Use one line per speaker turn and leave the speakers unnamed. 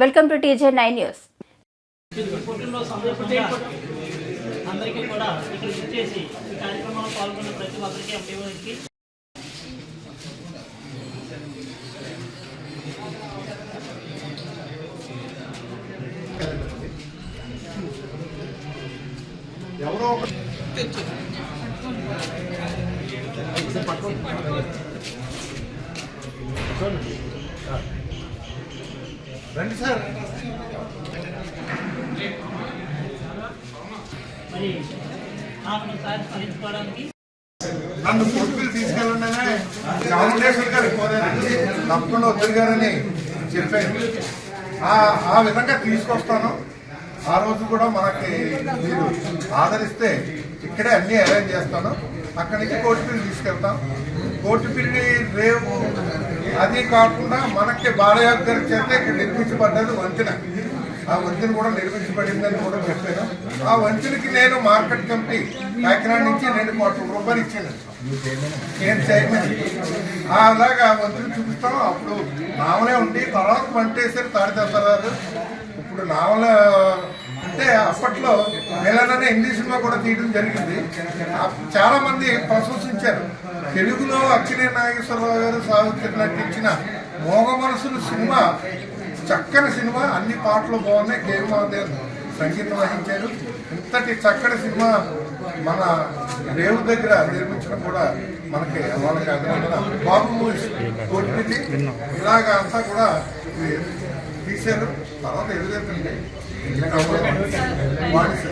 Welcome to TJ nine news.
అందరికీ కూడా ఇక్కడ ఇచ్చేసి ఈ కార్యక్రమంలో పాల్గొన్న ప్రతి ఒక్కరికి ఎంపీఓకి
ఎవరో ఒక- రండి సార్. నన్ను కొట్టుకు తీసుకెళ్ళండి చాముండేశ్వరి గారు కోరారండి. తప్పకుండా వద్దు గారని చెప్పాను ఆ విధంగా తీసుకొస్తాను. ఆ రోజు కూడా మనకి మీరు ఆదరిస్తే ఇక్కడే అన్ని అరేంజ్ చేస్తాను. అక్కడి నుంచి కోటిపల్లి తీసుకెళ్తాం. కోటిపల్లి రేవు అది కాకుండా మనకి బాలయ్య గారి చేత ఇక్కడ నిర్మించబడ్డది వంతెన ఆ వంతెన కూడా నిర్మించబడిందని కూడా చెప్పాను. ఆ వంతెనకి నేను మార్కెట్ కమిటీ కాకినాడ నుంచి రెండు కోట్ల రూపాయలు ఇచ్చాను. నేను చైర్మన్ ఆ అలాగా వంతెన చూపిస్తాం. అప్పుడు నావలే ఉండి తర్వాత పంటేసారు తాడితేస్తారు ఇప్పుడు నావల అప్పట్లో నెలననే ఇంగ్లీష్లో సినిమా కూడా తీయడం జరిగింది. చాలామంది ప్రశంసించారు. తెలుగులో అక్కినే నాగేశ్వరరావు గారు సావిత్రి నటించిన మోగ మనసులు సినిమా చక్కని సినిమా అన్ని పాటలు బాగున్నాయి. కేవలం సంగీతం వహించారు. ఇంతటి చక్కటి సినిమా మన రేవు దగ్గర నిర్మించడం కూడా మనకి వాళ్ళకి అభినందన. బాబు మూవీస్ కోటిపెట్టి ఇలాగ అంతా కూడా తీశారు. తర్వాత ఎదురెత్తండి. వాడిస్తారు